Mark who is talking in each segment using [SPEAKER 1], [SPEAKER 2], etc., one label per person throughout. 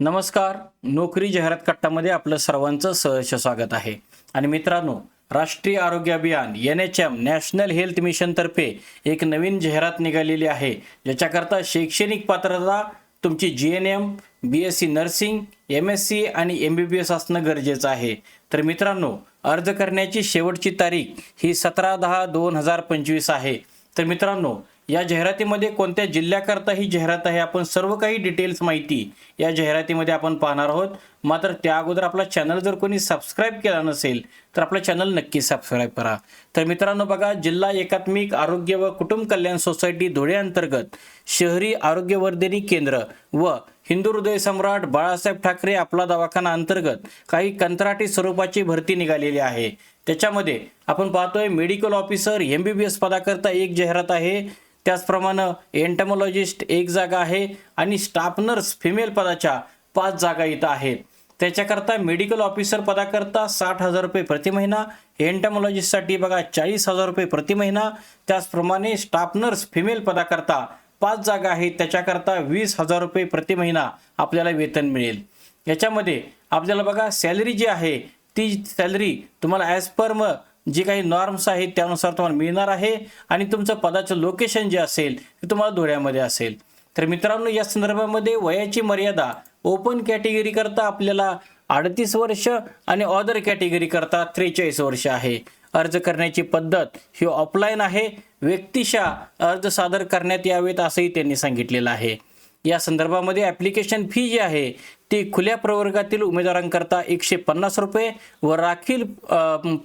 [SPEAKER 1] नमस्कार. नोकरी जाहिरात कट्टामध्ये आपलं सर्वांचं सहर्ष स्वागत आहे. आणि मित्रांनो राष्ट्रीय आरोग्य अभियान N H M national health मिशनतर्फे एक नवीन जाहिरात निघालेली आहे. ज्याच्याकरता शैक्षणिक पात्रता तुमची G N M B S C nursing M S C आणि एम बी बी एस असणं गरजेचं आहे. तर मित्रांनो अर्ज करण्याची शेवटची तारीख ही सतरा दहा दोन हजार पंचवीस आहे. तर मित्रांनो या जाहिरातीमध्ये कोणत्या जिल्ह्याकरता ही जाहिरात आहे आपण सर्व काही डिटेल्स माहिती या जाहिरातीमध्ये आपण पाहणार आहोत. मात्र त्या अगोदर आपला चॅनल जर कोणी सबस्क्राईब केला नसेल तर आपला चॅनल नक्की सबस्क्राईब करा. तर मित्रांनो बघा जिल्हा एकात्मिक आरोग्य व कुटुंब कल्याण सोसायटी धुळे अंतर्गत शहरी आरोग्यवर्धिनी केंद्र व हिंदू हृदय सम्राट बाळासाहेब ठाकरे आपला दवाखाना अंतर्गत काही कंत्राटी स्वरूपाची भरती निघालेली आहे. त्याच्यामध्ये आपण पाहतोय medical officer M B B S पदाकरता एक जाहिरात आहे. त्याचप्रमाणे एंटमॉलॉजिस्ट एक जागा आहे आणि स्टाफ नर्स फिमेल पदाच्या पाच जागा इथं आहेत. त्याच्याकरता मेडिकल ऑफिसर पदाकरता साठ हजार रुपये प्रति महिना एंटमॉलॉजिस्टसाठी बघा चाळीस हजार रुपये प्रति महिना. त्याचप्रमाणे स्टाफ नर्स फिमेल पदाकरता पाच जागा आहेत त्याच्याकरता वीस हजार रुपये प्रति महिना आपल्याला वेतन मिळेल. याच्यामध्ये आपल्याला बघा सॅलरी जी आहे ती सॅलरी तुम्हाला ॲज पर म जे काही नॉर्म्स आहेत त्यानुसार तुम्हाला मिळणार आहे आणि तुमचं पदाचं लोकेशन जे असेल ते तुम्हाला धुळ्यामध्ये असेल. तर मित्रांनो या संदर्भामध्ये वयाची मर्यादा ओपन कॅटेगरी करता आपल्याला अडतीस वर्ष आणि ऑदर कॅटेगरी करता त्रेचाळीस वर्ष आहे. अर्ज करण्याची पद्धत ही ऑफलाईन आहे. व्यक्तिशा अर्ज सादर करण्यात यावेत असंही त्यांनी सांगितलेलं आहे. या संदर्भामध्ये ॲप्लिकेशन फी जी आहे ती खुल्या प्रवर्गातील उमेदवारांकरता एकशे पन्नास रुपये व राखील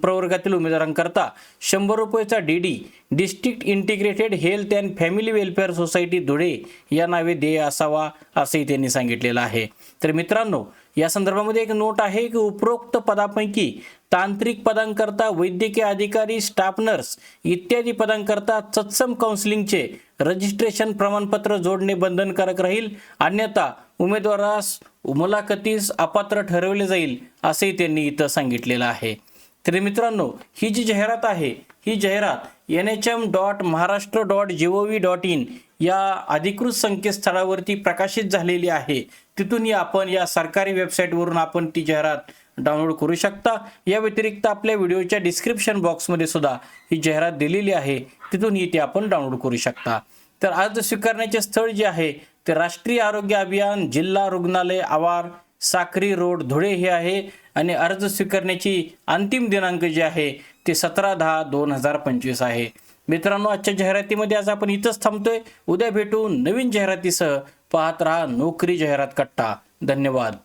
[SPEAKER 1] प्रवर्गातील उमेदवारांकरता शंभर रुपयेचा D D district integrated health and family welfare society Dhule या नावे देय असावा असंही त्यांनी सांगितलेलं आहे. तर मित्रांनो या संदर्भामध्ये एक नोट आहे की उपरोक्त पदापैकी तांत्रिक पदांकरता वैद्यकीय अधिकारी स्टाफ नर्स इत्यादी पदांकरता तत्सम काउन्सिलिंगचे रजिस्ट्रेशन प्रमाणपत्र जोडणे बंधनकारक राहील. अन्यथा उमेदवारास मुलाखतीस अपात्र ठरवले जाईल असेही त्यांनी इथं सांगितलेलं आहे. तर मित्रांनो ही जी जाहिरात आहे ही जाहिरात N H M dot Maharashtra dot G O V dot in या अधिकृत संकेतस्थळावरती प्रकाशित झालेली आहे. तिथूनही आपण या सरकारी वेबसाईटवरून आपण ती जाहिरात डाउनलोड करू शकता. या व्यतिरिक्त आपल्या व्हिडिओच्या डिस्क्रिप्शन बॉक्समध्ये सुद्धा ही जाहिरात दिलेली आहे. तिथूनही ती आपण डाउनलोड करू शकता. तर अर्ज स्वीकारण्याचे स्थळ जे आहे ते राष्ट्रीय आरोग्य अभियान जिल्हा रुग्णालय आवार साक्री रोड धुळे हे आहे. आणि अर्ज स्वीकारण्याची अंतिम दिनांक जे आहे ते सतरा दहा दोन हजार पंचवीस आहे. मित्रांनो आजच्या जाहिरातीमध्ये आज आपण इथंच थांबतोय. उद्या भेटून नवीन जाहिरातीसह. पाहत राहा नोकरी जाहिरात कट्टा. धन्यवाद.